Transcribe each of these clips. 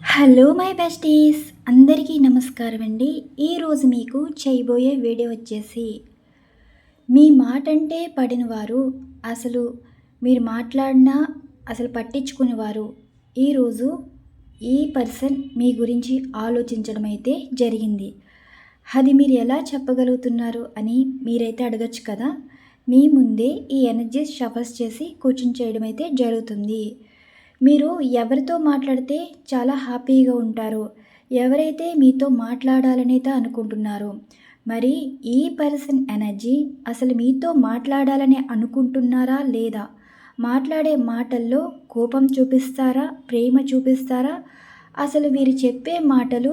Hello my besties అందరికీ నమస్కారం అండి. ఈరోజు మీకు చేయబోయే వీడియో వచ్చేసి మీ మాట అంటే పడిన వారు అసలు మీరు మాట్లాడినా అసలు పట్టించుకునేవారు ఈరోజు ఈ పర్సన్ మీ గురించి ఆలోచించడం అయితే జరిగింది. అది మీరు ఎలా చెప్పగలుగుతున్నారు అని మీరైతే అడగచ్చు కదా? మీ ముందే ఈ ఎనర్జీస్ షఫర్స్ చేసి కూర్చుని చేయడం అయితే జరుగుతుంది. మీరు ఎవరితో మాట్లాడితే చాలా హ్యాపీగా ఉంటారు. ఎవరైతే మీతో మాట్లాడాలనైతే అనుకుంటున్నారో. మరి ఈ పర్సన్ ఎనర్జీ అసలు మీతో మాట్లాడాలని అనుకుంటున్నారా లేదా? మాట్లాడే మాటల్లో కోపం చూపిస్తారా? ప్రేమ చూపిస్తారా? అసలు వీరు చెప్పే మాటలు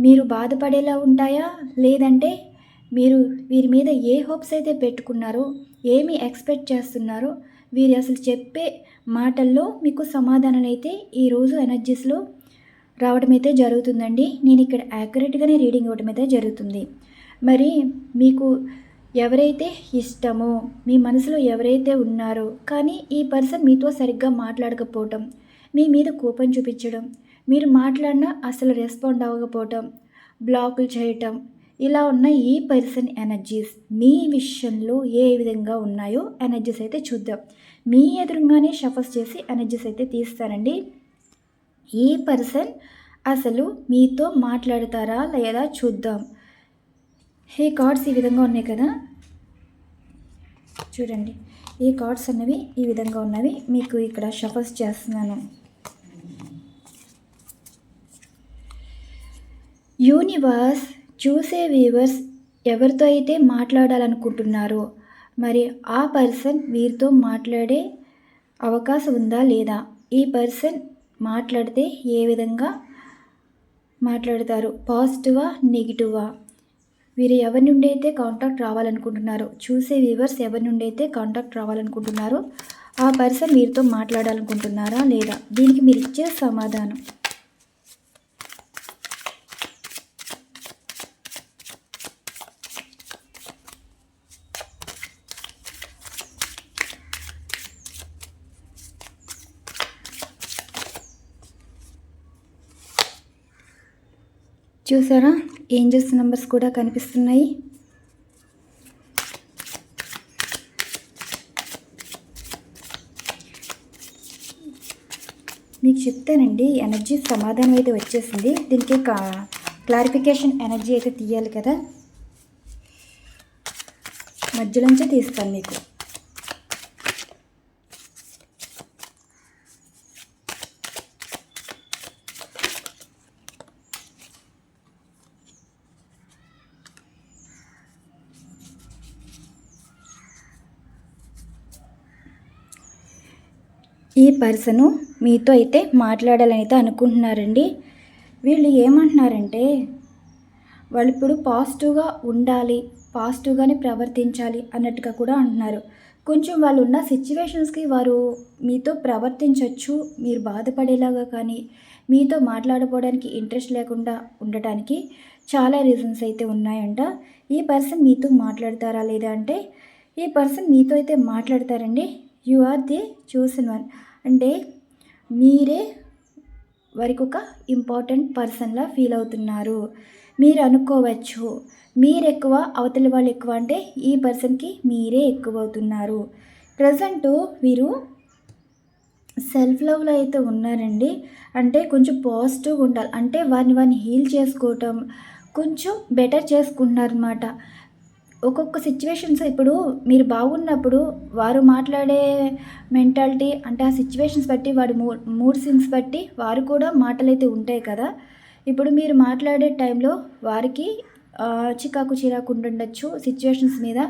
మీరు బాధపడేలా ఉంటాయా? లేదంటే మీరు వీరి మీద ఏ హోప్స్ అయితే పెట్టుకున్నారో ఏమి ఎక్స్పెక్ట్ చేస్తున్నారో వీరు అసలు చెప్పే మాటల్లో మీకు సమాధానాలు అయితే ఈరోజు ఎనర్జీస్లో రావడం అయితే జరుగుతుందండి. నేను ఇక్కడ యాక్యురేట్గానే రీడింగ్ ఇవ్వడం అయితే జరుగుతుంది. మరి మీకు ఎవరైతే ఇష్టమో మీ మనసులో ఎవరైతే ఉన్నారో కానీ ఈ పర్సన్ మీతో సరిగ్గా మాట్లాడకపోవటం మీ మీద కోపం చూపించడం మీరు మాట్లాడినా అసలు రెస్పాండ్ అవ్వకపోవటం బ్లాకులు చేయటం ఇలా ఉన్న ఈ పర్సన్ ఎనర్జీస్ మీ విషయంలో ఏ విధంగా ఉన్నాయో ఎనర్జీస్ అయితే చూద్దాం. మీ ఎదురుగానే షఫర్స్ చేసి ఎనర్జీస్ అయితే తీస్తానండి ఈ పర్సన్ అసలు మీతో మాట్లాడతారా లేదా చూద్దాం. ఈ కార్డ్స్ ఈ విధంగా ఉన్నాయి కదా. చూడండి. ఈ కార్డ్స్ అన్నవి ఈ విధంగా ఉన్నవి. మీకు ఇక్కడ షఫర్స్ చేస్తున్నాను. యూనివర్స్ చూసే వ్యూవర్స్ ఎవరితో అయితే మాట్లాడాలనుకుంటున్నారో మరి ఆ పర్సన్ వీరితో మాట్లాడే అవకాశం ఉందా లేదా? ఈ పర్సన్ మాట్లాడితే ఏ విధంగా మాట్లాడతారు? పాజిటివా నెగిటివా? వీరు ఎవరి నుండి అయితే కాంటాక్ట్ రావాలనుకుంటున్నారో చూసే వ్యూవర్స్ ఎవరి నుండి అయితే కాంటాక్ట్ రావాలనుకుంటున్నారో ఆ పర్సన్ వీరితో మాట్లాడాలనుకుంటున్నారా లేదా? దీనికి మీరు ఇచ్చే సమాధానం. చూసారా? ఏంజల్స్ నెంబర్స్ కూడా కనిపిస్తున్నాయి. మీకు చెప్తానండి ఎనర్జీ సమాధానం అయితే వచ్చేసింది. దీనికి క్లారిఫికేషన్ ఎనర్జీ అయితే తీయాలి కదా. మధ్యలోంచే తీస్తాను మీకు. ఈ పర్సను మీతో అయితే మాట్లాడాలని అయితే అనుకుంటున్నారండి. వీళ్ళు ఏమంటున్నారంటే వాళ్ళు ఇప్పుడు పాజిటివ్గా ఉండాలి పాజిటివ్గానే ప్రవర్తించాలి అన్నట్టుగా కూడా అంటున్నారు. కొంచెం వాళ్ళు ఉన్న సిచ్యువేషన్స్కి వారు మీతో ప్రవర్తించవచ్చు మీరు బాధపడేలాగా కానీ మీతో మాట్లాడుకోవడానికి ఇంట్రెస్ట్ లేకుండా ఉండటానికి చాలా రీజన్స్ అయితే ఉన్నాయంట. ఈ పర్సన్ మీతో మాట్లాడతారా లేదా అంటే ఈ పర్సన్ మీతో అయితే మాట్లాడతారండి. యు ఆర్ ది చూసిన వన్. అంటే మీరే వారికి ఒక ఇంపార్టెంట్ పర్సన్లా ఫీల్ అవుతున్నారు. మీరు అనుకోవచ్చు మీరు ఎక్కువ అవతలి వాళ్ళు ఎక్కువ అంటే ఈ పర్సన్కి మీరే ఎక్కువ అవుతున్నారు ప్రజెంట్ వీరు సెల్ఫ్ లవ్లో అయితే ఉన్నారండి. అంటే కొంచెం పాజిటివ్గా ఉండాలి. అంటే వారిని వారిని హీల్ చేసుకోవటం కొంచెం బెటర్ చేసుకుంటున్నారనమాట ఒక్కొక్క సిచ్యువేషన్స్ ఇప్పుడు మీరు బాగున్నప్పుడు వారు మాట్లాడే మెంటాలిటీ అంటే ఆ సిచ్యువేషన్స్ బట్టి వాడి మూ మూడ్ సింగ్స్ బట్టి వారు కూడా మాటలైతే ఉంటాయి కదా. ఇప్పుడు మీరు మాట్లాడే టైంలో వారికి చికాకు చిరాకు ఉండుండొచ్చు సిచ్యువేషన్స్ మీద.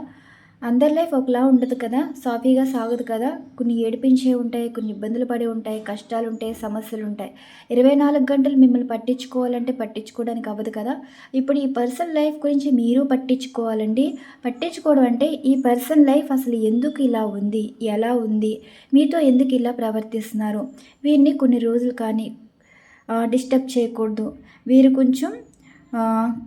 అందరి లైఫ్ ఒకలా ఉండదు కదా. సాఫీగా సాగదు కదా. కొన్ని ఏడిపించే ఉంటాయి కొన్ని ఇబ్బందులు పడి ఉంటాయి కష్టాలు ఉంటాయి సమస్యలు ఉంటాయి. ఇరవై నాలుగు గంటలు మిమ్మల్ని పట్టించుకోవాలంటే పట్టించుకోవడానికి అవ్వదు కదా. ఇప్పుడు ఈ పర్సన్ లైఫ్ గురించి మీరు పట్టించుకోవాలండి. పట్టించుకోవడం అంటే ఈ పర్సన్ లైఫ్ అసలు ఎందుకు ఇలా ఉంది? ఎలా ఉంది? మీతో ఎందుకు ఇలా ప్రవర్తిస్తున్నారు? వీరిని కొన్ని రోజులు కానీ డిస్టర్బ్ చేయకూడదు. వీరు కొంచెం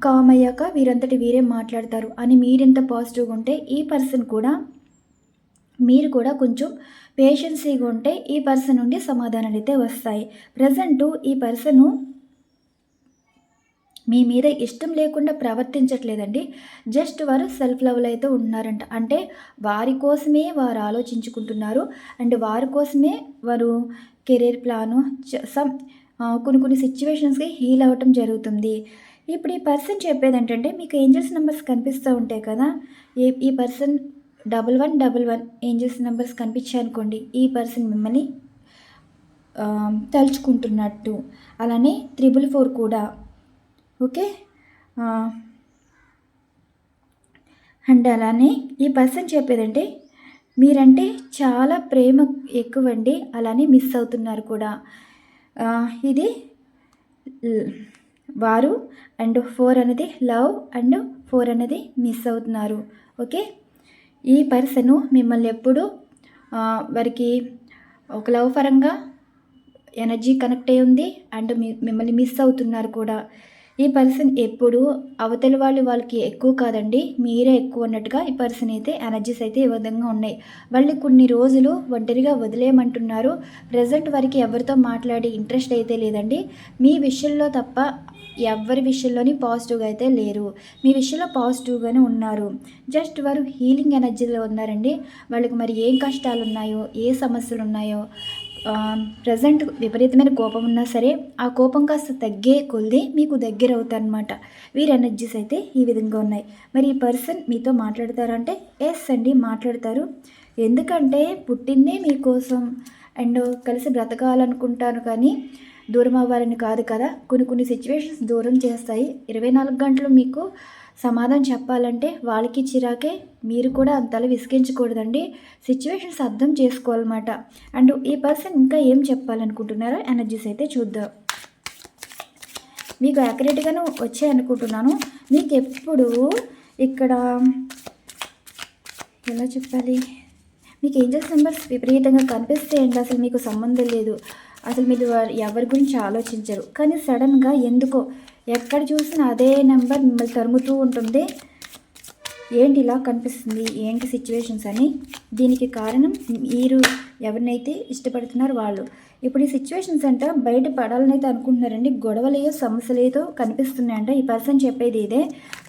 కామ్ అయ్యాక వీరంతటి వీరే మాట్లాడతారు అని మీరెంత పాజిటివ్గా ఉంటే ఈ పర్సన్ కూడా మీరు కూడా కొంచెం పేషెన్సీగా ఉంటే ఈ పర్సన్ నుండి సమాధానాలు అయితే వస్తాయి. ప్రజెంట్ ఈ పర్సను మీ మీద ఇష్టం లేకుండా ప్రవర్తించట్లేదండి. జస్ట్ వారు సెల్ఫ్ లెవెల్ అయితే ఉంటున్నారంట. అంటే వారి కోసమే వారు ఆలోచించుకుంటున్నారు. అండ్ వారి కోసమే వారు కెరీర్ ప్లాను సమ్ కొన్ని కొన్ని సిచ్యువేషన్స్కి హీల్ అవ్వటం జరుగుతుంది. ఇప్పుడు ఈ పర్సన్ చెప్పేది ఏంటంటే మీకు ఏంజల్స్ నెంబర్స్ కనిపిస్తూ ఉంటాయి కదా ఏ ఈ person double one double one angels numbers కనిపించాయనుకోండి ఈ పర్సన్ మిమ్మల్ని తలుచుకుంటున్నట్టు. అలానే త్రిబుల్ ఫోర్ కూడా. ఓకే? అండ్ అలానే ఈ పర్సన్ చెప్పేదంటే మీరంటే చాలా ప్రేమ ఎక్కువండి అలానే మిస్ అవుతున్నారు కూడా. ఇది వారు అండ్ ఫోర్ అనేది లవ్ అండ్ ఫోర్ అనేది మిస్ అవుతున్నారు. ఓకే? ఈ పర్సన్ మిమ్మల్ని ఎప్పుడు వారికి ఒక లవ్ పరంగా ఎనర్జీ కనెక్ట్ అయి ఉంది అండ్ మిమ్మల్ని మిస్ అవుతున్నారు కూడా. ఈ పర్సన్ ఎప్పుడు అవతలి వాళ్ళు వాళ్ళకి ఎక్కువ కాదండి మీరే ఎక్కువ అన్నట్టుగా ఈ పర్సన్ అయితే ఎనర్జీస్ అయితే ఈ విధంగా ఉన్నాయి. వాళ్ళు కొన్ని రోజులు ఒంటరిగా వదిలేయమంటున్నారు. ప్రజెంట్ వారికి ఎవరితో మాట్లాడే ఇంట్రెస్ట్ అయితే లేదండి. మీ విషయంలో తప్ప ఎవరి విషయంలోని పాజిటివ్గా అయితే లేరు. మీ విషయంలో పాజిటివ్గానే ఉన్నారు. జస్ట్ వారు హీలింగ్ ఎనర్జీలో ఉన్నారండి. వాళ్ళకి మరి ఏం కష్టాలు ఉన్నాయో ఏ సమస్యలు ఉన్నాయో ప్రజెంట్ విపరీతమైన కోపం ఉన్నా సరే ఆ కోపం కాస్త తగ్గే కొలిది మీకు దగ్గర అవుతారనమాట వీరి ఎనర్జీస్ అయితే ఈ విధంగా ఉన్నాయి. మరి ఈ పర్సన్ మీతో మాట్లాడతారంటే ఎస్ అండి మాట్లాడతారు. ఎందుకంటే పుట్టిందే మీకోసం. అండ్ కలిసి బ్రతకాలనుకుంటాను కానీ దూరం అవ్వాలని కాదు కదా? కొన్ని కొన్ని సిచ్యువేషన్స్ దూరం చేస్తాయి. ఇరవై నాలుగు గంటలు మీకు సమాధానం చెప్పాలంటే వాళ్ళకి చిరాకే మీరు కూడా అంతలా విసిగించకూడదండి. సిచ్యువేషన్స్ అర్థం చేసుకోవాలన్నమాట. అండ్ ఈ పర్సన్ ఇంకా ఏం చెప్పాలనుకుంటున్నారో ఎనర్జీస్ అయితే చూద్దాం. మీకు యాక్యురేట్గానే వచ్చాయి అనుకుంటున్నాను. మీకు ఎప్పుడు ఇక్కడ ఎలా చెప్పాలి? మీకు ఏంజల్స్ నెంబర్స్ విపరీతంగా కనిపిస్తే ఏంటి అసలు మీకు సంబంధం లేదు. అసలు మీరు ఎవరి గురించి ఆలోచించరు. కానీ సడన్గా ఎందుకో ఎక్కడ చూసినా అదే నెంబర్ మిమ్మల్ని తరుముతూ ఉంటుంది. ఏంటి ఇలా కనిపిస్తుంది? ఏంటి సిచ్యువేషన్స్ అని? దీనికి కారణం మీరు ఎవరినైతే ఇష్టపడుతున్నారు వాళ్ళు. ఇప్పుడు ఈ సిచ్యువేషన్స్ అంట బయట పడాలనైతే అయితే అనుకుంటున్నారండి. గొడవలేయో సమస్యలేదో కనిపిస్తున్నాయంట. ఈ పర్సన్ చెప్పేది ఇదే.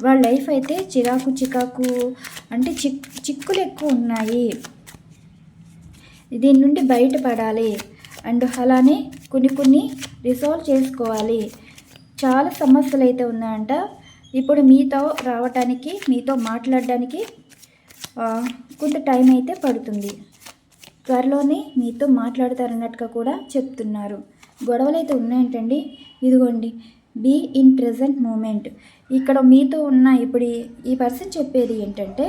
వాళ్ళ లైఫ్ అయితే చిరాకు చికాకు అంటే చిక్ చిక్కులు ఎక్కువ ఉన్నాయి. దీని నుండి బయటపడాలి అండ్ అలానే కొన్ని కొన్ని రిసాల్వ్ చేసుకోవాలి. చాలా సమస్యలు అయితే ఉన్నాయంట. ఇప్పుడు మీతో రావటానికి మీతో మాట్లాడడానికి కొంత టైం అయితే పడుతుంది. త్వరలోనే మీతో మాట్లాడతారన్నట్టుగా కూడా చెప్తున్నారు. గొడవలు అయితే ఉన్నాయంటండి. ఇదిగోండి బీ ఇన్ ప్రజెంట్ మూమెంట్ ఇక్కడ మీతో ఉన్న ఇప్పుడు ఈ- పర్సన్ చెప్పేది ఏంటంటే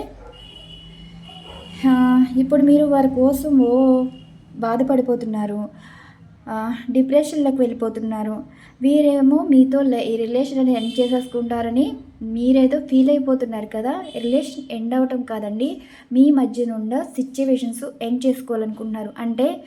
ఇప్పుడు మీరు వారి కోసం ఓ బాధపడిపోతున్నారు. డిప్రెషన్లకు డిప్రెషన్లోకి వెళ్ళిపోతున్నారు. వీరేమో మీతో లై- ఈ రిలేషన్ అనేది ఎండ్ చేసేసుకుంటారని మీరేదో ఫీల్ అయిపోతున్నారు కదా. రిలేషన్ ఎండ్ అవ్వటం కాదండి. మీ మధ్య నుండి సిచ్యువేషన్స్ ఎండ్ చేసుకోవాలనుకుంటున్నారు. అంటే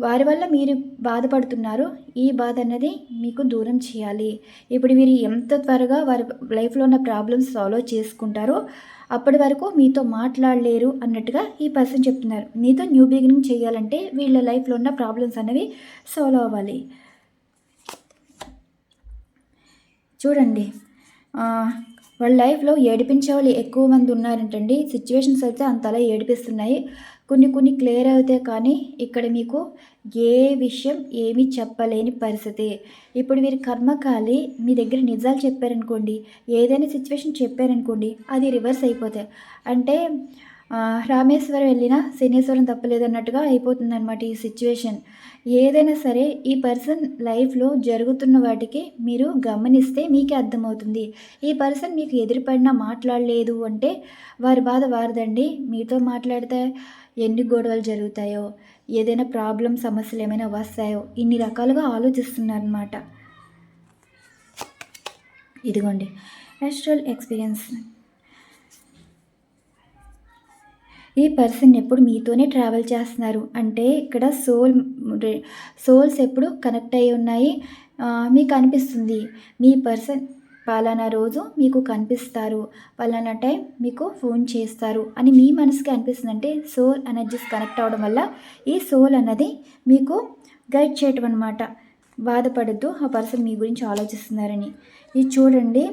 వారి వల్ల మీరు బాధపడుతున్నారు. ఈ బాధ అన్నది మీకు దూరం చేయాలి. ఇప్పుడు మీరు ఎంత త్వరగా వారి లైఫ్లో ఉన్న ప్రాబ్లమ్స్ సాల్వ్ చేసుకుంటారో అప్పటి వరకు మీతో మాట్లాడలేరు అన్నట్టుగా ఈ పర్సన్ చెప్తున్నారు. మీతో న్యూ బిగినింగ్ చేయాలంటే వీళ్ళ లైఫ్లో ఉన్న ప్రాబ్లమ్స్ అనేవి సాల్వ్ అవ్వాలి. చూడండి. వాళ్ళ లైఫ్లో ఏడిపించే వాళ్ళు ఎక్కువ మంది ఉన్నారంటండి. సిచ్యువేషన్స్ అయితే అంతలా ఏడిపిస్తున్నాయి. కొన్ని కొన్ని క్లియర్ అవుతాయి కానీ ఇక్కడ మీకు ఏ విషయం ఏమీ చెప్పలేని పరిస్థితి. ఇప్పుడు మీరు కర్మకాలి మీ దగ్గర నిజాలు చెప్పారనుకోండి ఏదైనా సిచ్యువేషన్ చెప్పారనుకోండి అది రివర్స్ అయిపోతాయి. అంటే రామేశ్వరం వెళ్ళినా శనేశ్వరం తప్పలేదు అన్నట్టుగా అయిపోతుంది అనమాట ఈ సిచ్యువేషన్ ఏదైనా సరే ఈ పర్సన్ లైఫ్లో జరుగుతున్న వాటికి మీరు గమనిస్తే మీకే అర్థమవుతుంది. ఈ పర్సన్ మీకు ఎదురుపడినా మాట్లాడలేదు అంటే వారి బాధ వారిదండి. మీతో మాట్లాడితే ఎన్ని గొడవలు జరుగుతాయో ఏదైనా ప్రాబ్లం సమస్యలు ఏమైనా వస్తాయో ఇన్ని రకాలుగా ఆలోచిస్తున్నారనమాట ఇదిగోండి యాస్ట్రల్ ఎక్స్పీరియన్స్ ఈ పర్సన్ ఎప్పుడు మీతోనే ట్రావెల్ చేస్తున్నారు? అంటే ఇక్కడ సోల్ సోల్స్ ఎప్పుడు కనెక్ట్ అయి ఉన్నాయి. మీకు అనిపిస్తుంది మీ పర్సన్ పలానా రోజు మీకు కనిపిస్తారు. పలానా టైం మీకు ఫోన్ చేస్తారు అని మీ మనసుకి అనిపిస్తుందంటే సోల్ ఎనర్జీస్ కనెక్ట్ అవ్వడం వల్ల ఈ సోల్ అన్నది మీకు గైడ్ చేయటం అనమాట బాధపడద్దు ఆ పర్సన్ మీ గురించి ఆలోచిస్తున్నారని. ఇది చూడండి.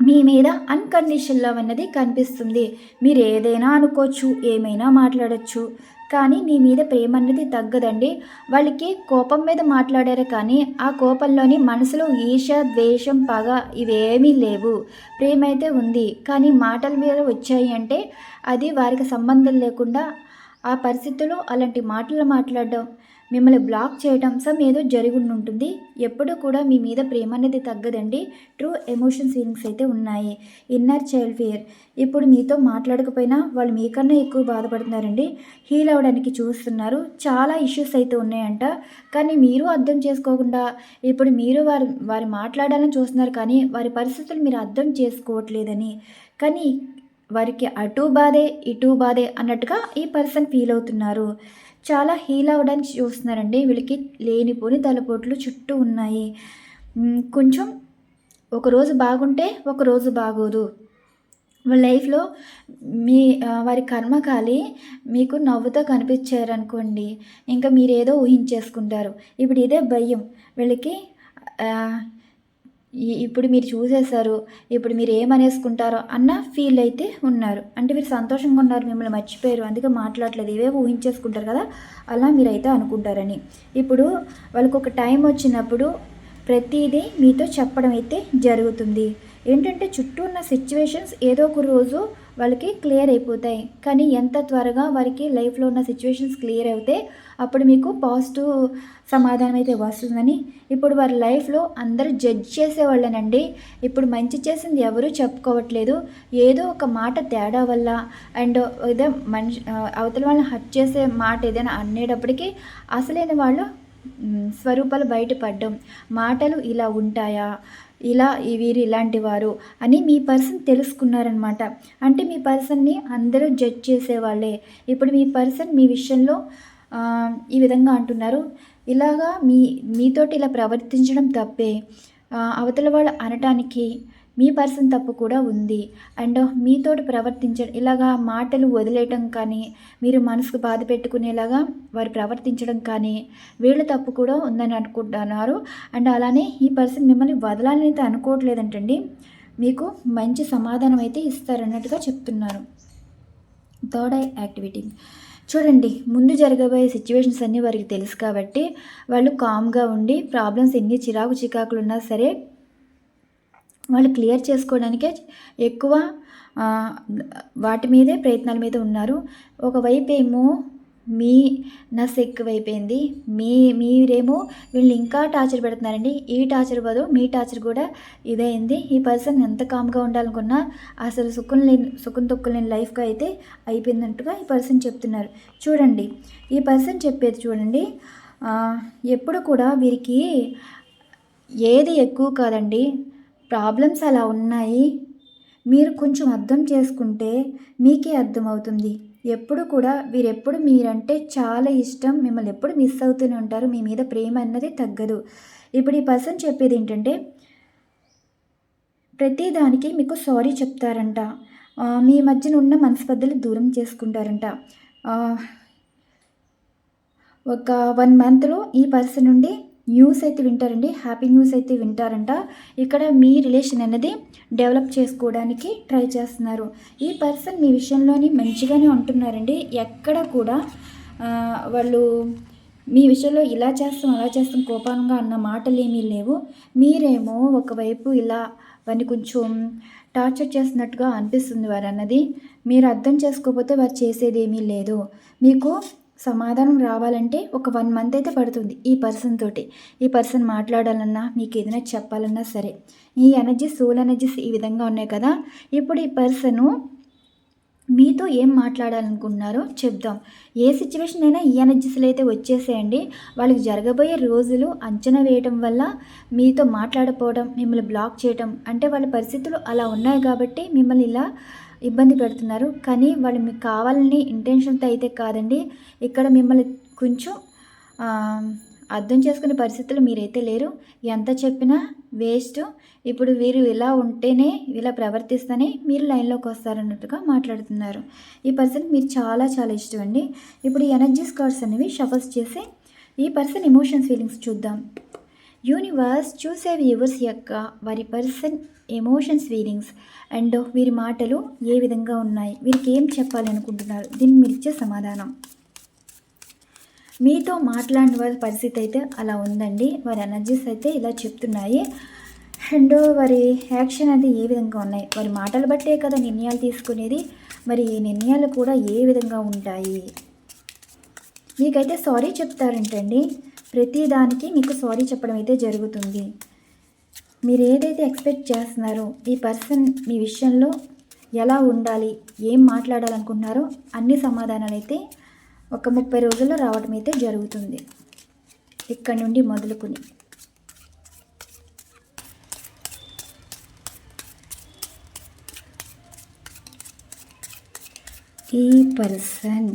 మీ మీద అన్కండిషన్ లవ్ అన్నది కనిపిస్తుంది. మీరు ఏదైనా అనుకోవచ్చు ఏమైనా మాట్లాడచ్చు. కానీ మీ మీద ప్రేమ అనేది తగ్గదండి. వాళ్ళకి కోపం మీద మాట్లాడారు కానీ ఆ కోపంలోని మనసులో ఈర్ష ద్వేషం పగ ఇవేమీ లేవు. ప్రేమ అయితే ఉంది కానీ మాటల మీద వచ్చాయి అంటే అది వారికి సంబంధం లేకుండా ఆ పరిస్థితుల్లో అలాంటి మాటలు మాట్లాడడం మిమ్మల్ని బ్లాక్ చేయటం సమ్ ఏదో జరిగి ఉంటుంది ఎప్పుడూ కూడా మీ మీద ప్రేమ అనేది తగ్గదండి. ట్రూ ఎమోషన్స్ ఫీలింగ్స్ అయితే ఉన్నాయి. Inner child fear. ఇప్పుడు మీతో మాట్లాడకపోయినా వాళ్ళు మీకన్నా ఎక్కువ బాధపడుతున్నారండి. హీల్ అవ్వడానికి చూస్తున్నారు. చాలా ఇష్యూస్ అయితే ఉన్నాయంట. కానీ మీరు అర్థం చేసుకోకుండా ఇప్పుడు మీరు వారి వారి మాట్లాడాలని చూస్తున్నారు కానీ వారి పరిస్థితులు మీరు అర్థం చేసుకోవట్లేదని. కానీ వారికి అటు బాధే ఇటు బాధే అన్నట్టుగా ఈ పర్సన్ ఫీల్ అవుతున్నారు. చాలా హీల్ అవ్వడానికి చూస్తున్నారండి. వీళ్ళకి లేనిపోని తలపోట్లు చుట్టూ ఉన్నాయి. కొంచెం ఒకరోజు బాగుంటే ఒకరోజు బాగోదు. వాళ్ళ లైఫ్లో మీ వారి కర్మకాలి మీకు నవ్వుతో కనిపించారనుకోండి ఇంకా మీరేదో ఊహించేసుకుంటారు. ఇప్పుడు ఇదే భయం. వీళ్ళకి ఇప్పుడు మీరు చూసేశారు ఇప్పుడు మీరు ఏమనేసుకుంటారో అన్న ఫీల్ అయితే ఉన్నారు. అంటే మీరు సంతోషంగా ఉన్నారు మిమ్మల్ని మర్చిపోయారు అందుకే మాట్లాడలేదు ఇవే ఊహించేసుకుంటారు కదా అలా మీరైతే అనుకుంటారని. ఇప్పుడు వాళ్ళకు ఒక టైం వచ్చినప్పుడు ప్రతిదీ మీతో చెప్పడం అయితే జరుగుతుంది. ఏంటంటే చుట్టూ ఉన్న సిచ్యువేషన్స్ ఏదో ఒక రోజు వాళ్ళకి క్లియర్ అయిపోతాయి. కానీ ఎంత త్వరగా వారికి లైఫ్లో ఉన్న సిచ్యువేషన్స్ క్లియర్ అవుతే అప్పుడు మీకు పాజిటివ్ సమాధానం అయితే వస్తుందని. ఇప్పుడు వారి లైఫ్లో అందరూ జడ్జ్ చేసేవాళ్ళనండి. ఇప్పుడు మంచి చేసింది ఎవరూ చెప్పుకోవట్లేదు. ఏదో ఒక మాట తేడా వల్ల అండ్ ఏదో మనిషి అవతల వాళ్ళని హర్ట్ చేసే మాట ఏదైనా అనేటప్పటికీ అసలైన వాళ్ళు స్వరూపాలు బయటపడ్డం. మాటలు ఇలా ఉంటాయా? ఇలా వీరు ఇలాంటి వారు అని మీ పర్సన్ తెలుసుకున్నారనమాట అంటే మీ పర్సన్ని అందరూ జడ్జ్ చేసేవాళ్ళే. ఇప్పుడు మీ పర్సన్ మీ విషయంలో ఈ విధంగా అంటున్నారు. ఇలాగా మీ మీతోటి ఇలా ప్రవర్తించడం తప్పే. అవతల వాళ్ళు అనటానికి మీ పర్సన్ తప్పు కూడా ఉంది. అండ్ మీతోటి ప్రవర్తించడం ఇలాగా మాటలు వదిలేయటం కానీ మీరు మనసుకు బాధ పెట్టుకునేలాగా వారు ప్రవర్తించడం కానీ వీళ్ళ తప్పు కూడా ఉందని అనుకుంటున్నారు. అండ్ అలానే ఈ పర్సన్ మిమ్మల్ని వదలాలని అయితే అనుకోవట్లేదంటండి. మీకు మంచి సమాధానం అయితే ఇస్తారన్నట్టుగా చెప్తున్నారు. Third eye activity. చూడండి ముందు జరగబోయే సిచ్యువేషన్స్ అన్నీ వారికి తెలుసు కాబట్టి వాళ్ళు కామ్గా ఉండి ప్రాబ్లమ్స్ ఎన్ని చిరాకు చికాకులు ఉన్నా సరే వాళ్ళు క్లియర్ చేసుకోవడానికే ఎక్కువ వాటి మీదే ప్రయత్నాల మీద ఉన్నారు. ఒకవైపు ఏమో మీ నస్ ఎక్కువైపోయింది. మీ మీరేమో వీళ్ళు ఇంకా టార్చర్ పెడుతున్నారండి. ఈ టార్చర్ బదులు మీ టార్చర్ కూడా ఇదైంది. ఈ పర్సన్ ఎంత కామ్గా ఉండాలనుకున్నా అసలు సుఖం లేని సుఖం తొక్కులు లేని లైఫ్గా అయితే అయిపోయిందంటుగా ఈ పర్సన్ చెప్తున్నారు. చూడండి ఈ పర్సన్ చెప్పేది చూడండి. ఎప్పుడు కూడా వీరికి ఏది ఎక్కువ కాదండి. ప్రాబ్లమ్స్ అలా ఉన్నాయి. మీరు కొంచెం అర్థం చేసుకుంటే మీకే అర్థమవుతుంది. ఎప్పుడు కూడా వీరెప్పుడు మీరంటే చాలా ఇష్టం. మిమ్మల్ని ఎప్పుడు మిస్ అవుతూనే ఉంటారు. మీ మీద ప్రేమ అన్నది తగ్గదు. ఇప్పుడు ఈ పర్సన్ చెప్పేది ఏంటంటే ప్రతిదానికి మీకు సారీ చెప్తారంట. మీ మధ్యన ఉన్న మనస్పర్ధలు దూరం చేసుకుంటారంట. ఒక వన్ మంత్లో ఈ పర్సన్ నుండి న్యూస్ అయితే వింటారండి హ్యాపీ న్యూస్ అయితే వింటారంట. ఇక్కడ మీ రిలేషన్ అనేది డెవలప్ చేసుకోవడానికి ట్రై చేస్తున్నారు. ఈ పర్సన్ మీ విషయంలోని మంచిగానే ఉంటున్నారండి. ఎక్కడ కూడా వాళ్ళు మీ విషయంలో ఇలా చేస్తాం అలా చేస్తాం కోపంగా అన్న మాటలు ఏమీ లేవు. మీరేమో ఒకవైపు ఇలా వారిని కొంచెం టార్చర్ చేస్తున్నట్టుగా అనిపిస్తుంది వారు అన్నది మీరు అర్థం చేసుకోకపోతే వారు చేసేది ఏమీ లేదు. మీకు సమాధానం రావాలంటే ఒక వన్ మంత్ అయితే పడుతుంది ఈ పర్సన్ తోటి. ఈ పర్సన్ మాట్లాడాలన్నా మీకు ఏదైనా చెప్పాలన్నా సరే. ఈ ఎనర్జీస్ సోల్ ఎనర్జీస్ ఈ విధంగా ఉన్నాయి కదా? ఇప్పుడు ఈ పర్సను మీతో ఏం మాట్లాడాలనుకుంటున్నారో చెప్దాం. ఏ సిచ్యువేషన్ అయినా ఈ ఎనర్జీస్లో అయితే వచ్చేసేయండి. వాళ్ళకి జరగబోయే రోజులు అంచనా వేయటం వల్ల మీతో మాట్లాడపోవడం మిమ్మల్ని బ్లాక్ చేయటం అంటే వాళ్ళ పరిస్థితులు అలా ఉన్నాయి కాబట్టి మిమ్మల్ని ఇలా ఇబ్బంది పెడుతున్నారు. కానీ వాళ్ళు మీకు కావాలని ఇంటెన్షన్తో అయితే కాదండి. ఇక్కడ మిమ్మల్ని కొంచెం అర్థం చేసుకునే పరిస్థితులు మీరైతే లేరు. ఎంత చెప్పినా వేస్ట్ ఇప్పుడు వీరు ఇలా ఉంటేనే ఇలా ప్రవర్తిస్తేనే మీరు లైన్లోకి వస్తారన్నట్టుగా మాట్లాడుతున్నారు. ఈ పర్సన్ మీరు చాలా చాలా ఇష్టం అండి. ఇప్పుడు ఎనర్జీ స్కార్డ్స్ అనేవి షఫల్స్ చేసి ఈ పర్సన్ ఎమోషన్స్ ఫీలింగ్స్ చూద్దాం. యూనివర్స్ చూసే వ్యూవర్స్ యొక్క వారి పర్సన్ ఎమోషన్స్ ఫీలింగ్స్. అండ్ వీరి మాటలు ఏ విధంగా ఉన్నాయి? వీరికి ఏం చెప్పాలనుకుంటున్నారు? దీన్ని మీరు ఇచ్చే సమాధానం. మీతో మాట్లాడిన వారి పరిస్థితి అయితే అలా ఉందండి. వారి ఎనర్జీస్ అయితే ఇలా చెప్తున్నాయి. అండ్ వారి యాక్షన్ అది ఏ విధంగా ఉన్నాయి? వారి మాటలు బట్టే కదా నిర్ణయాలు తీసుకునేది. మరి ఈ నిర్ణయాలు కూడా ఏ విధంగా ఉంటాయి? మీకైతే సారీ చెప్తారంటండి. ప్రతిదానికి మీకు సారీ చెప్పడం అయితే జరుగుతుంది. మీరు ఏదైతే ఎక్స్పెక్ట్ చేస్తున్నారో ఈ పర్సన్ మీ విషయంలో ఎలా ఉండాలి ఏం మాట్లాడాలనుకుంటున్నారో అన్ని సమాధానాలు అయితే ఒక ముప్పై రోజుల్లో రావడం అయితే జరుగుతుంది. ఇక్కడ నుండి మొదలుకుని. ఈ పర్సన్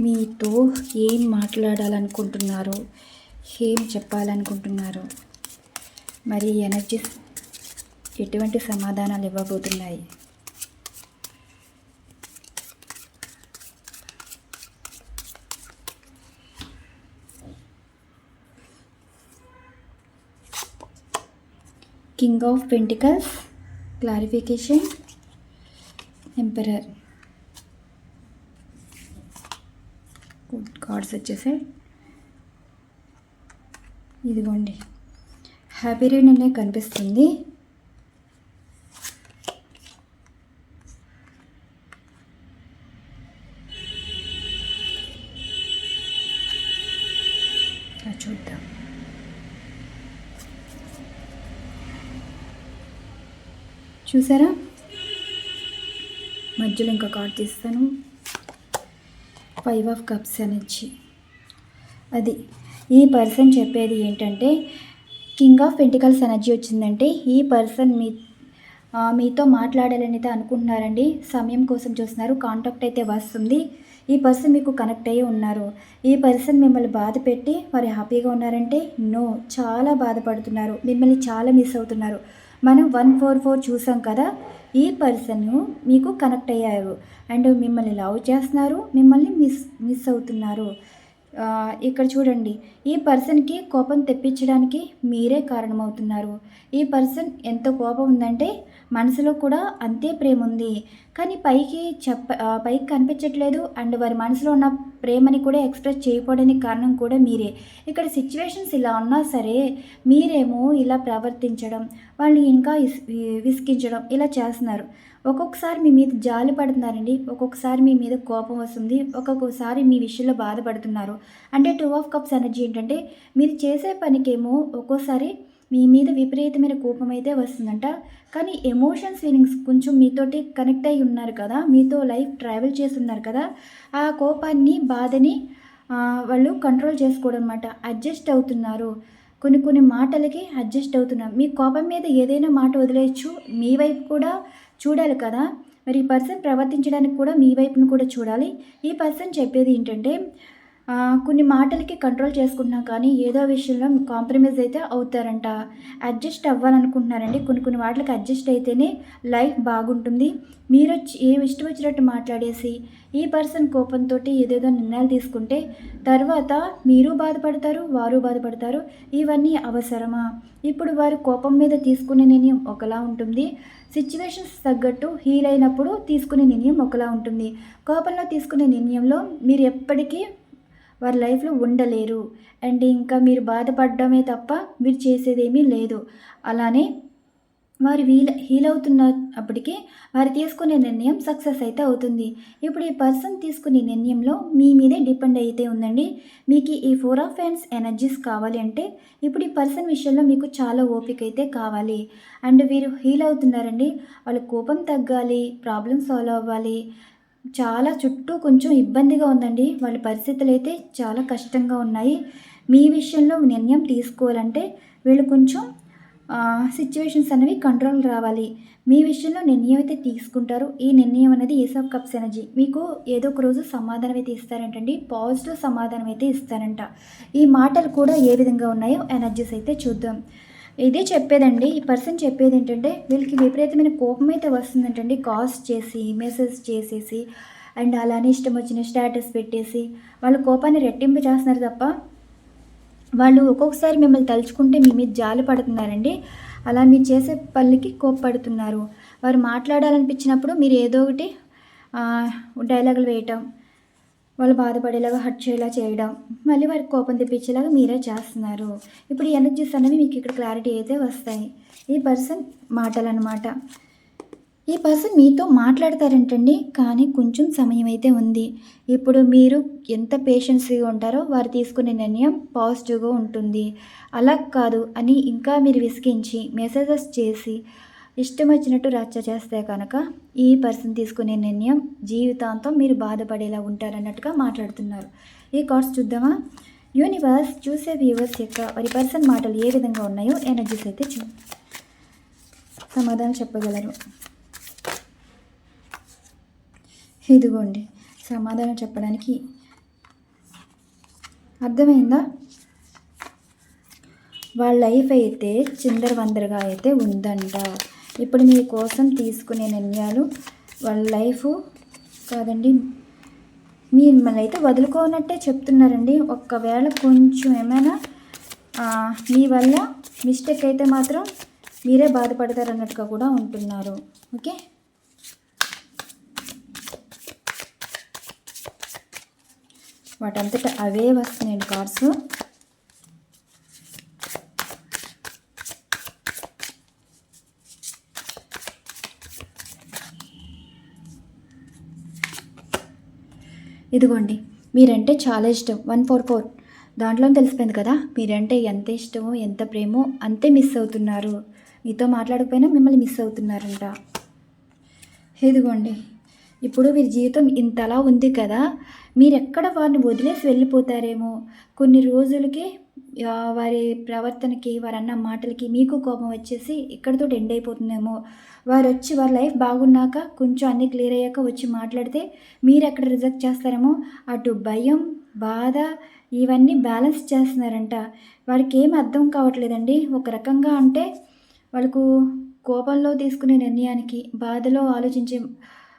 మీతో ఏం మాట్లాడాలనుకుంటున్నారు ఏం చెప్పాలనుకుంటున్నారు మరి ఎనర్జీస్ ఎటువంటి సమాధానాలు ఇవ్వబోతున్నాయి? King of pentacles clarification emperor cards వచ్చేసాయి ఇదిగోండి. హ్యాపీ రీడ్ అనే కనిపిస్తుంది. చూద్దాం. చూసారా? మధ్యలో ఇంకా కార్డ్ తీస్తాను. ఫైవ్ ఆఫ్ కప్స్ అనొచ్చి. అది ఈ పర్సన్ చెప్పేది ఏంటంటే కింగ్ ఆఫ్ పెంటికల్స్ ఎనర్జీ వచ్చిందంటే ఈ పర్సన్ మీ మీతో మాట్లాడాలని అయితే అనుకుంటున్నారండి. సమయం కోసం చూస్తున్నారు కాంటాక్ట్ అయితే వస్తుంది. ఈ పర్సన్ మీకు కనెక్ట్ అయ్యి ఉన్నారు. ఈ పర్సన్ మిమ్మల్ని బాధ పెట్టి వారు హ్యాపీగా ఉన్నారంటే నో చాలా బాధపడుతున్నారు. మిమ్మల్ని చాలా మిస్ అవుతున్నారు. మనం వన్ ఫోర్ ఫోర్ చూసాం కదా ఈ పర్సన్ మీకు కనెక్ట్ అయ్యారు? అండ్ మిమ్మల్ని లవ్ చేస్తున్నారు మిమ్మల్ని మిస్ మిస్ అవుతున్నారు. ఇక్కడ చూడండి. ఈ పర్సన్కి కోపం తెప్పించడానికి మీరే కారణమవుతున్నారు. ఈ పర్సన్ ఎంత కోపం ఉందంటే మనసులో కూడా అంతే ప్రేమ ఉంది కానీ పైకి చెప్ప పైకి కనిపించట్లేదు. అండ్ వారి మనసులో ఉన్న ప్రేమని కూడా ఎక్స్ప్రెస్ చేయకపోవడానికి కారణం కూడా మీరే. ఇక్కడ సిచ్యువేషన్స్ ఇలా ఉన్నా సరే మీరేమో ఇలా ప్రవర్తించడం వాళ్ళు ఇంకా విసిగించడం ఇలా చేస్తున్నారు. ఒక్కొక్కసారి మీ మీద జాలి పడుతున్నారండి. ఒక్కొక్కసారి మీ మీద కోపం వస్తుంది. ఒక్కొక్కసారి మీ విషయంలో బాధపడుతున్నారు. అంటే టూ ఆఫ్ కప్స్ ఎనర్జీ ఏంటంటే మీరు చేసే పనికేమో ఒక్కోసారి మీ మీద విపరీతమైన కోపం అయితే వస్తుందంట. కానీ ఎమోషన్స్ ఫీలింగ్స్ కొంచెం మీతోటి కనెక్ట్ అయి ఉన్నారు కదా మీతో లైఫ్ ట్రావెల్ చేస్తున్నారు కదా ఆ కోపాన్ని బాధని వాళ్ళు కంట్రోల్ చేసుకోవడం అనమాట అడ్జస్ట్ అవుతున్నారు. కొన్ని కొన్ని మాటలకి అడ్జస్ట్ అవుతున్నాం మీ కోపం మీద ఏదైనా మాట వదిలేయచ్చు మీ వైపు కూడా చూడాలి కదా. మరి ఈ పర్సన్ ప్రవర్తించడానికి కూడా మీ వైపును కూడా చూడాలి. ఈ పర్సన్ చెప్పేది ఏంటంటే కొన్ని మాటలకి కంట్రోల్ చేసుకున్నా కానీ ఏదో విషయంలో కాంప్రమైజ్ అయితే అవుతారంట. అడ్జస్ట్ అవ్వాలనుకుంటున్నారండి. కొన్ని కొన్ని వాటికి అడ్జస్ట్ అయితేనే లైఫ్ బాగుంటుంది. మీరు వచ్చి ఏం ఇష్టం వచ్చినట్టు మాట్లాడేసి ఈ పర్సన్ కోపంతో ఏదేదో నిర్ణయాలు తీసుకుంటే తర్వాత మీరు బాధపడతారు వారు బాధపడతారు. ఇవన్నీ అవసరమా? ఇప్పుడు వారు కోపం మీద తీసుకునే నిర్ణయం ఒకలా ఉంటుంది. సిచ్యువేషన్స్ తగ్గట్టు హీల్ అయినప్పుడు తీసుకునే నిర్ణయం ఒకలా ఉంటుంది. కోపంలో తీసుకునే నిర్ణయంలో మీరు ఎప్పటికీ వారి లైఫ్లో ఉండలేరు. అండ్ ఇంకా మీరు బాధపడడమే తప్ప మీరు చేసేదేమీ లేదు. అలానే వారు వీల్ హీల్ అవుతున్నప్పటికీ వారు తీసుకునే నిర్ణయం సక్సెస్ అయితే అవుతుంది. ఇప్పుడు ఈ పర్సన్ తీసుకునే నిర్ణయంలో మీ మీదే డిపెండ్ అయితే ఉందండి. మీకు ఈ ఫోర్ ఆఫ్ ఫ్యాన్స్ ఎనర్జీస్ కావాలి అంటే ఇప్పుడు ఈ పర్సన్ విషయంలో మీకు చాలా ఓపిక అయితే కావాలి. అండ్ వీరు హీల్ అవుతున్నారండి వాళ్ళ కోపం తగ్గాలి ప్రాబ్లమ్ సాల్వ్ అవ్వాలి. చాలా చుట్టూ కొంచెం ఇబ్బందిగా ఉందండి. వాళ్ళ పరిస్థితులు అయితే చాలా కష్టంగా ఉన్నాయి. మీ విషయంలో నిర్ణయం తీసుకోవాలంటే వీళ్ళు కొంచెం సిచ్యువేషన్స్ అనేవి కంట్రోల్ రావాలి. మీ విషయంలో నిర్ణయం అయితే తీసుకుంటారు. ఈ నిర్ణయం అనేది ఏస్ ఆఫ్ కప్స్ ఎనర్జీ మీకు ఏదో ఒక రోజు సమాధానం అయితే ఇస్తారంటండి. పాజిటివ్ సమాధానం అయితే ఇస్తారంట. ఈ మాటలు కూడా ఏ విధంగా ఉన్నాయో ఎనర్జీస్ అయితే చూద్దాం. ఇదే చెప్పేదండి. ఈ పర్సన్ చెప్పేది ఏంటంటే వీళ్ళకి విపరీతమైన కోపం అయితే వస్తుందంటండి. కాల్స్ చేసి మెసేజ్ చేసేసి అండ్ అలానే ఇష్టం వచ్చిన స్టేటస్ పెట్టేసి వాళ్ళ కోపాన్ని రెట్టింపు చేస్తున్నారు తప్ప వాళ్ళు ఒక్కొక్కసారి మిమ్మల్ని తలుచుకుంటే మీ మీద జాలి పడుతున్నారండి. అలా మీరు చేసే పనులకి కోప్పడుతున్నారు. వారు మాట్లాడాలనిపించినప్పుడు మీరు ఏదో ఒకటి డైలాగులు వేయటం వాళ్ళు బాధపడేలాగా హట్ చేయలా చేయడం మళ్ళీ వారికి కోపం తెప్పించేలాగా మీరే చేస్తున్నారు. ఇప్పుడు ఎనర్జీస్ అనేవి మీకు ఇక్కడ క్లారిటీ అయితే వస్తాయి. ఈ పర్సన్ మాటలు అనమాట ఈ పర్సన్ మీతో మాట్లాడతారంటండి కానీ కొంచెం సమయం అయితే ఉంది. ఇప్పుడు మీరు ఎంత పేషెన్స్గా ఉంటారో వారు తీసుకునే నిర్ణయం పాజిటివ్గా ఉంటుంది. అలా కాదు అని ఇంకా మీరు విసిగించి మెసేజెస్ చేసి ఇష్టం వచ్చినట్టు రచ్చ చేస్తే కనుక ఈ పర్సన్ తీసుకునే నిర్ణయం జీవితాంతం మీరు బాధపడేలా ఉంటారన్నట్టుగా మాట్లాడుతున్నారు. ఈ కార్డ్స్ చూద్దామా? యూనివర్స్ చూసే వ్యూవర్స్ యొక్క వారి పర్సన్ మాటలు ఏ విధంగా ఉన్నాయో ఎనర్జీస్ అయితే చూ సమాధానం చెప్పగలరు. ఇదిగోండి సమాధానం చెప్పడానికి. అర్థమైందా? వాళ్ళ లైఫ్ అయితే చిందరవందరగా అయితే ఉందంట. ఇప్పుడు మీ కోసం తీసుకునే నిర్ణయాలు వాళ్ళ లైఫ్ కాదండి. మిమ్మల్ని అయితే వదులుకోనట్టే చెప్తున్నారండి. ఒక్కవేళ కొంచెం ఏమైనా మీ వల్ల మిస్టేక్ అయితే మాత్రం మీరే బాధపడతారు అన్నట్టుగా కూడా ఉంటున్నారు. ఓకే? వాటంతట అవే వస్తున్నాయండి కార్డ్స్. ఇదిగోండి మీరంటే చాలా ఇష్టం. One four four. దాంట్లో తెలిసిపోయింది కదా మీరంటే ఎంత ఇష్టమో ఎంత ప్రేమో అంతే మిస్ అవుతున్నారు. మీతో మాట్లాడకపోయినా మిమ్మల్ని మిస్ అవుతున్నారంట. ఇదిగోండి ఇప్పుడు వీరి జీవితం ఇంతలా ఉంది కదా మీరెక్కడ వారిని వదిలేసి వెళ్ళిపోతారేమో? కొన్ని రోజులకి వారి ప్రవర్తనకి వారు అన్న మాటలకి మీకు కోపం వచ్చేసి ఇక్కడితో ఎండ్ అయిపోతుందేమో. వారు వచ్చి వారి లైఫ్ బాగున్నాక కొంచెం అన్నీ క్లియర్ అయ్యాక వచ్చి మాట్లాడితే మీరు ఎక్కడ రిజెక్ట్ చేస్తారేమో? అటు భయం బాధ ఇవన్నీ బ్యాలెన్స్ చేస్తున్నారంట. వారికి ఏం అర్థం కావట్లేదండి. ఒక రకంగా అంటే వాళ్ళకు కోపంలో తీసుకునే నిర్ణయానికి బాధలో ఆలోచించే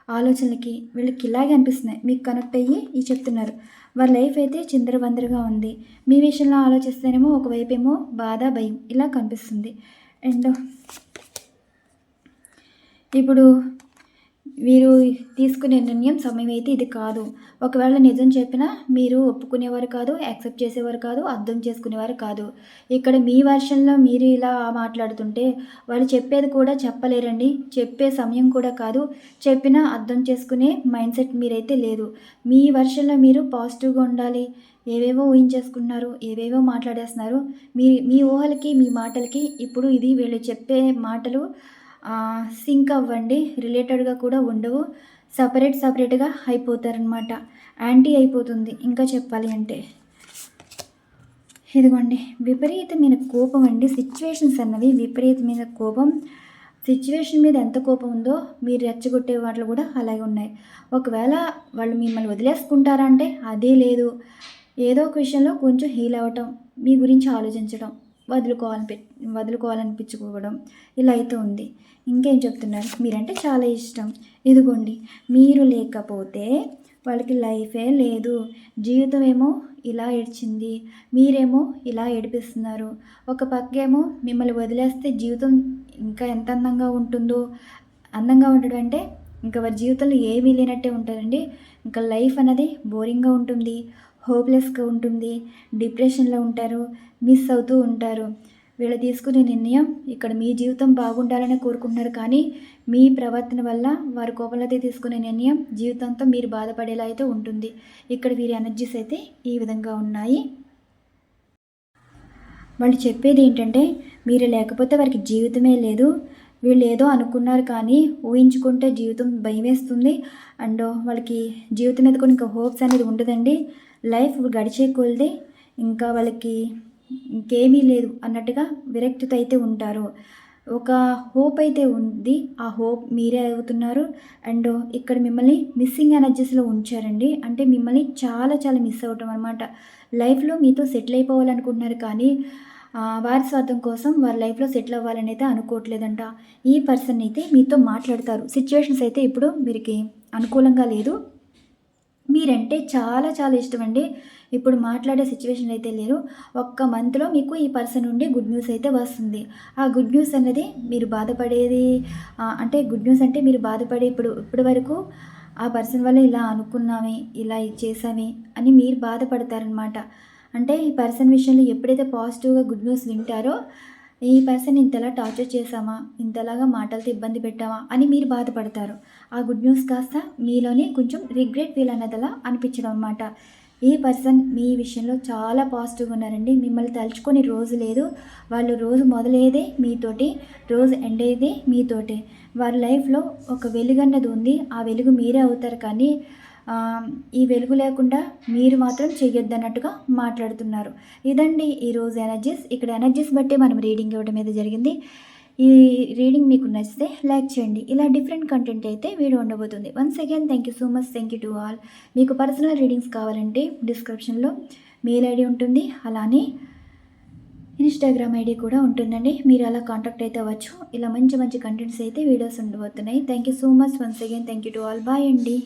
ఆలోచనలకి వీళ్ళకి ఇలాగే అనిపిస్తున్నాయి. మీకు కనెక్ట్ అయ్యి ఈ చెప్తున్నారు. వాళ్ళ లైఫ్ అయితే చిందరవందరగా ఉంది. మీ విషయంలో ఆలోచిస్తేనేమో ఒకవైపు ఏమో బాధ భయం ఇలా కనిపిస్తుంది. అండ్ ఇప్పుడు వీరు తీసుకునే నిర్ణయం సమయం అయితే ఇది కాదు. ఒకవేళ నిజం చెప్పినా మీరు ఒప్పుకునేవారు కాదు యాక్సెప్ట్ చేసేవారు కాదు అర్థం చేసుకునేవారు కాదు. ఇక్కడ మీ వర్షన్లో మీరు ఇలా మాట్లాడుతుంటే వాళ్ళు చెప్పేది కూడా చెప్పలేరండి. చెప్పే సమయం కూడా కాదు. చెప్పినా అర్థం చేసుకునే మైండ్ సెట్ మీరైతే లేదు. మీ వర్షన్లో మీరు పాజిటివ్గా ఉండాలి. ఏవేవో ఊహించేసుకుంటున్నారు ఏవేవో మాట్లాడేస్తున్నారు. మీ మీ ఊహలకి మీ మాటలకి ఇప్పుడు ఇది వీళ్ళు చెప్పే మాటలు సింక్ అవ్వండి. రిలేటెడ్గా కూడా ఉండవు. సపరేట్ సపరేట్గా అయిపోతారనమాట యాంటీ అయిపోతుంది. ఇంకా చెప్పాలి అంటే. ఇదిగోండి. విపరీతమైన కోపం అండి. సిచ్యువేషన్స్ అన్నవి విపరీతమైన కోపం. సిచ్యువేషన్ మీద ఎంత కోపం ఉందో మీరు రెచ్చగొట్టే వాటిలో కూడా అలాగే ఉన్నాయి. ఒకవేళ వాళ్ళు మిమ్మల్ని వదిలేసుకుంటారా అంటే అదే లేదు. ఏదో ఒక విషయంలో కొంచెం హీల్ అవ్వటం మీ గురించి ఆలోచించడం వదులుకోవాలని వదులుకోవాలనిపించుకోవడం ఇలా అయితే ఉంది. ఇంకేం చెప్తున్నారు? మీరంటే చాలా ఇష్టం. ఇదిగోండి మీరు లేకపోతే వాళ్ళకి లైఫే లేదు. జీవితం ఏమో ఇలా ఏడ్చింది. మీరేమో ఇలా ఏడిపిస్తున్నారు. ఒక పక్కేమో మిమ్మల్ని వదిలేస్తే జీవితం ఇంకా ఎంత అందంగా ఉంటుందో అందంగా ఉండడం అంటే ఇంకా వారి జీవితంలో ఏమీ లేనట్టే ఉంటారండి. ఇంకా లైఫ్ అనేది బోరింగ్గా ఉంటుంది. హోప్లెస్గా ఉంటుంది డిప్రెషన్లో ఉంటారు మిస్ అవుతూ ఉంటారు. వీళ్ళు తీసుకునే నిర్ణయం ఇక్కడ మీ జీవితం బాగుండాలని కోరుకుంటున్నారు కానీ మీ ప్రవర్తన వల్ల వారి కోపంలో తీసుకునే నిర్ణయం జీవితంతో మీరు బాధపడేలా అయితే ఉంటుంది. ఇక్కడ వీరి ఎనర్జీస్ అయితే ఈ విధంగా ఉన్నాయి. వాళ్ళు చెప్పేది ఏంటంటే మీరు లేకపోతే వారికి జీవితమే లేదు. వీళ్ళు ఏదో అనుకున్నారు కానీ ఊహించుకుంటే జీవితం భయం వేస్తుంది అండ్ వాళ్ళకి జీవితం మీద కొన్ని ఇంకా హోప్స్ అనేది ఉండదండి. లైఫ్ గడిచే కొలిది ఇంకా వాళ్ళకి ఇంకేమీ లేదు అన్నట్టుగా విరక్తితో అయితే ఉంటారు. ఒక హోప్ అయితే ఉంది. ఆ హోప్ మీరే అవుతున్నారు అండ్ ఇక్కడ మిమ్మల్ని మిస్సింగ్ ఎనర్జీస్లో ఉంచారండి. అంటే మిమ్మల్ని చాలా చాలా మిస్ అవటం అనమాట లైఫ్లో మీతో సెటిల్ అయిపోవాలనుకుంటున్నారు కానీ వారి స్వార్థం కోసం వారి లైఫ్లో సెటిల్ అవ్వాలని అయితే అనుకోవట్లేదంట. ఈ పర్సన్ అయితే మీతో మాట్లాడతారు. సిచ్యువేషన్స్ అయితే ఇప్పుడు వీరికి అనుకూలంగా లేదు. మీరంటే చాలా చాలా ఇష్టం అండి ఇప్పుడు మాట్లాడే సిచ్యువేషన్ అయితే లేరు ఒక్క మంత్లో మీకు ఈ పర్సన్ నుండి గుడ్ న్యూస్ అయితే వస్తుంది. ఆ గుడ్ న్యూస్ అనేది మీరు బాధపడేది అంటే గుడ్ న్యూస్ అంటే మీరు బాధపడే ఇప్పుడు ఇప్పటి వరకు ఆ పర్సన్ వల్ల ఇలా అనుకున్నామే ఇలా చేసామే అని మీరు బాధపడతారనమాట అంటే ఈ పర్సన్ విషయంలో ఎప్పుడైతే పాజిటివ్గా గుడ్ న్యూస్ వింటారో ఈ పర్సన్ ఇంతలా టార్చర్ చేసామా ఇంతలాగా మాటలతో ఇబ్బంది పెట్టామా? అని మీరు బాధపడతారు. ఆ గుడ్ న్యూస్ కాస్త మీలోనే కొంచెం రిగ్రెట్ ఫీల్ అన్నదలా అనిపించడం అనమాట ఈ పర్సన్ మీ విషయంలో చాలా పాజిటివ్గా ఉన్నారండి. మిమ్మల్ని తలుచుకొని రోజు లేదు. వాళ్ళు రోజు మొదలయ్యేదే మీతోటి రోజు ఎండ్ అయ్యేదే మీతోటే. వారి లైఫ్లో ఒక వెలుగు అన్నది ఉంది. ఆ వెలుగు మీరే అవుతారు కానీ ఈ వెలుగు లేకుండా మీరు మాత్రం చేయొద్దన్నట్టుగా మాట్లాడుతున్నారు. ఇదండి ఈరోజు ఎనర్జీస్ ఇక్కడ ఎనర్జీస్ బట్టి మనం రీడింగ్ ఇవ్వడం మీద జరిగింది. ఈ రీడింగ్ మీకు నచ్చితే లైక్ చేయండి. ఇలా డిఫరెంట్ కంటెంట్ అయితే వీడియో ఉండబోతుంది. Once again thank you so much thank you to all మీకు పర్సనల్ రీడింగ్స్ కావాలంటే డిస్క్రిప్షన్లో మెయిల్ ఐడి ఉంటుంది. అలానే ఇన్స్టాగ్రామ్ ఐడి కూడా ఉంటుందండి. మీరు అలా కాంటాక్ట్ అయితే అవ్వచ్చు. ఇలా మంచి మంచి కంటెంట్స్ అయితే వీడియోస్ ఉండబోతున్నాయి. Thank you so much once again thank you to all bye అండి.